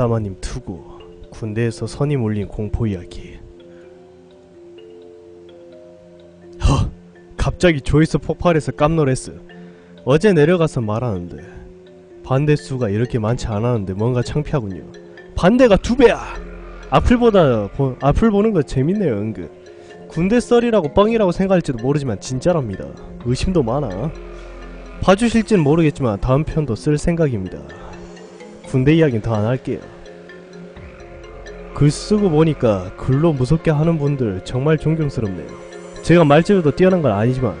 사마님 투구 군대에서 선임 올린 공포 이야기. 허 갑자기 조이스 폭발해서 깜놀했어. 어제 내려가서 말하는데 반대 수가 이렇게 많지 않았는데 뭔가 창피하군요. 반대가 두 배야! 앞을보다 보, 앞을 보는 거 재밌네요 은근. 군대 썰이라고 뻥이라고 생각할지도 모르지만 진짜랍니다. 의심도 많아. 봐주실진 모르겠지만 다음 편도 쓸 생각입니다. 군대 이야기는 더 안 할게요. 글 쓰고 보니까 글로 무섭게 하는 분들 정말 존경스럽네요. 제가 말재주도 뛰어난 건 아니지만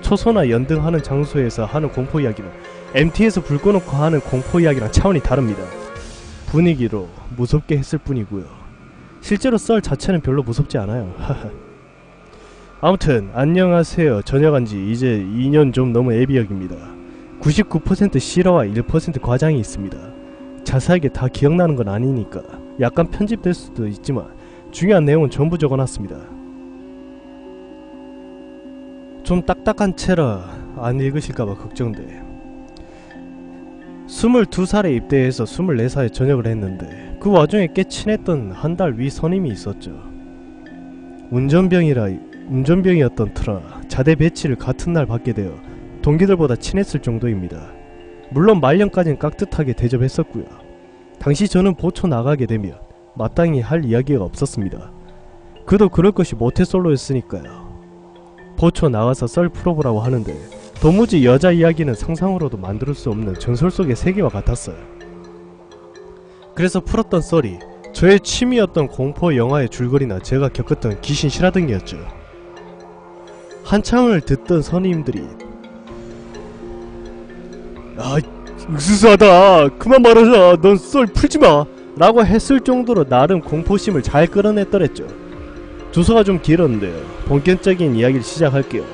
초소나 연등하는 장소에서 하는 공포 이야기는 MT에서 불 꺼놓고 하는 공포 이야기랑 차원이 다릅니다. 분위기로 무섭게 했을 뿐이고요. 실제로 썰 자체는 별로 무섭지 않아요. 아무튼 안녕하세요. 전역한 지 이제 2년 좀 넘은 애비역입니다. 99% 실화와 1% 과장이 있습니다. 자세하게 다 기억나는 건 아니니까 약간 편집될 수도 있지만 중요한 내용은 전부 적어놨습니다. 좀 딱딱한 채라 안 읽으실까봐 걱정돼. 22살에 입대해서 24살에 전역을 했는데 그 와중에 꽤 친했던 한 달 위 선임이 있었죠. 운전병이라 운전병이었던 터라 자대 배치를 같은 날 받게 되어 동기들보다 친했을 정도입니다. 물론 말년까지는 깍듯하게 대접했었고요. 당시 저는 보초 나가게 되면 마땅히 할 이야기가 없었습니다. 그도 그럴 것이 모태솔로였으니까요. 보초 나가서 썰 풀어보라고 하는데 도무지 여자 이야기는 상상으로도 만들 수 없는 전설 속의 세계와 같았어요. 그래서 풀었던 썰이 저의 취미였던 공포 영화의 줄거리나 제가 겪었던 귀신 실화 등이었죠. 한참을 듣던 선임들이 아 으스스하다. 그만 말하자. 넌 썰 풀지마. 라고 했을 정도로 나름 공포심을 잘 끌어냈더랬죠. 주소가 좀 길었는데요 본격적인 이야기를 시작할게요.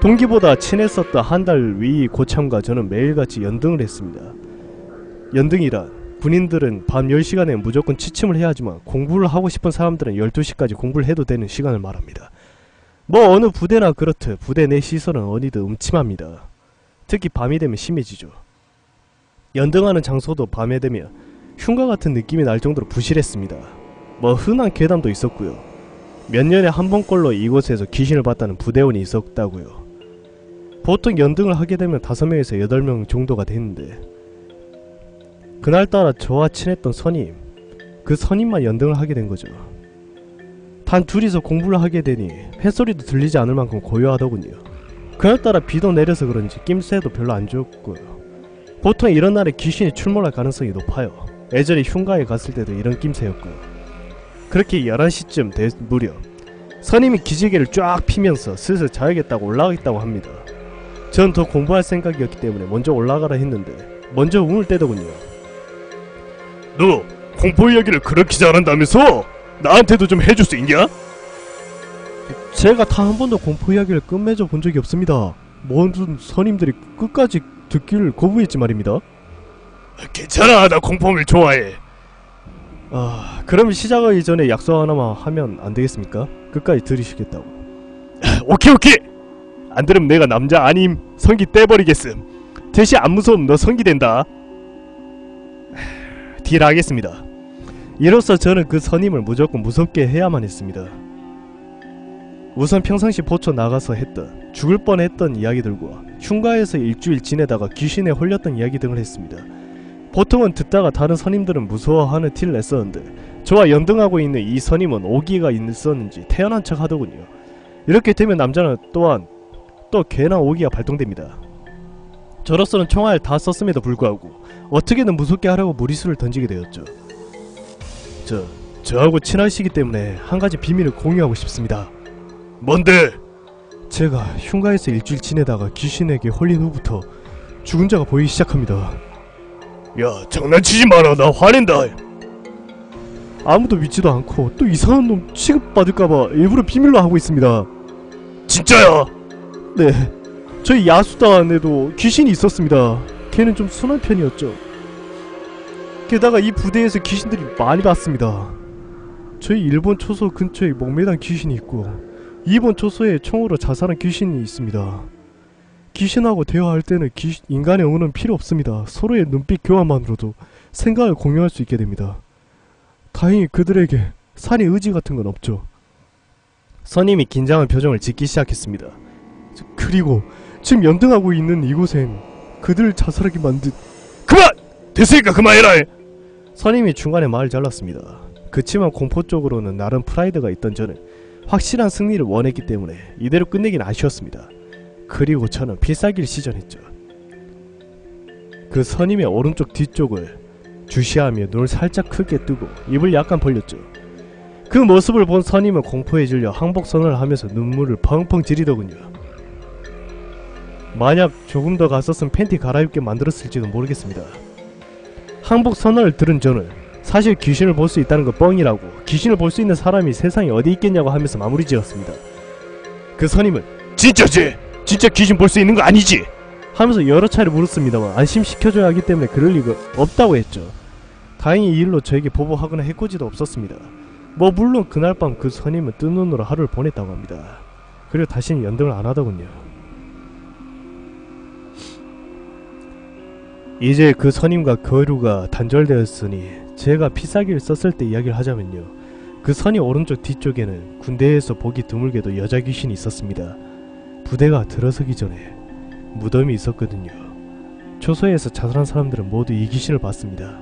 동기보다 친했었던 한달 위 고참과 저는 매일같이 연등을 했습니다. 연등이란 군인들은 밤 10시간에 무조건 취침을 해야 하지만 공부를 하고 싶은 사람들은 12시까지 공부를 해도 되는 시간을 말합니다. 뭐 어느 부대나 그렇듯 부대 내 시설은 어디든 음침합니다. 특히 밤이 되면 심해지죠 연등하는 장소도 밤에 되면 흉가 같은 느낌이 날 정도로 부실했습니다. 뭐 흔한 괴담도 있었고요. 몇 년에 한 번꼴로 이곳에서 귀신을 봤다는 부대원이 있었다고요. 보통 연등을 하게 되면 5명에서 8명 정도가 됐는데 그날따라 저와 친했던 선임 그 선임만 연등을 하게 된 거죠. 단 둘이서 공부를 하게 되니 햇소리도 들리지 않을 만큼 고요하더군요. 그날따라 비도 내려서 그런지 낌새도 별로 안 좋고요. 보통 이런 날에 귀신이 출몰할 가능성이 높아요. 예전에 흉가에 갔을 때도 이런 낌새였고요. 그렇게 11시쯤 될 무렵 선임이 기지개를 쫙 피면서 슬슬 자야겠다고 올라가겠다고 합니다. 전 더 공부할 생각이었기 때문에 먼저 올라가라 했는데 먼저 움을 떼더군요. 너 공포 이야기를 그렇게 잘한다면서? 나한테도 좀 해줄 수 있냐? 제가 단 한 번도 공포 이야기를 끝맺어 본 적이 없습니다. 모든 선임들이 끝까지 듣기를 거부했지 말입니다. 괜찮아, 나 공포를 좋아해. 아, 그럼 시작하기 전에 약속 하나만 하면 안 되겠습니까? 끝까지 들으시겠다고. 오케이, 오케이. 안 들으면 내가 남자 아님 성기 떼버리겠음. 대신 안 무서움 너 성기 된다. 딜 하겠습니다. 이로써 저는 그 선임을 무조건 무섭게 해야만 했습니다. 우선 평상시 보초 나가서 했던 죽을 뻔했던 이야기들과 흉가에서 일주일 지내다가 귀신에 홀렸던 이야기 등을 했습니다. 보통은 듣다가 다른 선임들은 무서워하는 티를 냈었는데 저와 연등하고 있는 이 선임은 오기가 있었는지 태어난 척 하더군요. 이렇게 되면 남자는 또한 또 괜한 오기가 발동됩니다. 저로서는 총알 다 썼음에도 불구하고 어떻게든 무섭게 하려고 무리수를 던지게 되었죠. 저, 저하고 친하시기 때문에 한 가지 비밀을 공유하고 싶습니다. 뭔데? 제가 흉가에서 일주일 지내다가 귀신에게 홀린 후부터 죽은 자가 보이기 시작합니다. 야, 장난치지 마라. 나 화낸다. 아무도 믿지도 않고 또 이상한 놈 취급받을까봐 일부러 비밀로 하고 있습니다. 진짜야? 네. 저희 야수단에도 귀신이 있었습니다. 걔는 좀 순한 편이었죠. 게다가 이 부대에서 귀신들이 많이 봤습니다. 저희 일본 초소 근처에 목매단 귀신이 있고 이번 초소에 총으로 자살한 귀신이 있습니다. 귀신하고 대화할 때는 귀, 인간의 응은 필요 없습니다. 서로의 눈빛 교환만으로도 생각을 공유할 수 있게 됩니다. 다행히 그들에게 산의 의지 같은 건 없죠. 선임이 긴장한 표정을 짓기 시작했습니다. 저- 그리고 지금 연등하고 있는 이곳엔 그들을 자살하게 만든 그만! 됐으니까 그만해라! 선임이 중간에 말을 잘랐습니다. 그치만 공포적으로는 나름 프라이드가 있던 저는 확실한 승리를 원했기 때문에 이대로 끝내긴 아쉬웠습니다. 그리고 저는 필살기를 시전했죠. 그 선임의 오른쪽 뒤쪽을 주시하며 눈을 살짝 크게 뜨고 입을 약간 벌렸죠. 그 모습을 본 선임은 공포에 질려 항복 선언을 하면서 눈물을 펑펑 지리더군요. 만약 조금 더 갔었으면 팬티 갈아입게 만들었을지도 모르겠습니다. 항복 선언을 들은 저는 사실 귀신을 볼 수 있다는 건 뻥이라고 귀신을 볼 수 있는 사람이 세상에 어디 있겠냐고 하면서 마무리 지었습니다. 그 선임은 진짜지? 진짜 귀신 볼 수 있는 거 아니지? 하면서 여러 차례 물었습니다만 안심시켜줘야 하기 때문에 그럴 리가 없다고 했죠. 다행히 이 일로 저에게 보복하거나 해코지도 없었습니다. 뭐 물론 그날 밤 그 선임은 뜬 눈으로 하루를 보냈다고 합니다. 그리고 다시는 연등을 안 하더군요. 이제 그 선임과 거류가 단절되었으니 제가 피사기를 썼을 때 이야기를 하자면요. 그 선이 오른쪽 뒤쪽에는 군대에서 보기 드물게도 여자 귀신이 있었습니다. 부대가 들어서기 전에 무덤이 있었거든요. 초소에서 자살한 사람들은 모두 이 귀신을 봤습니다.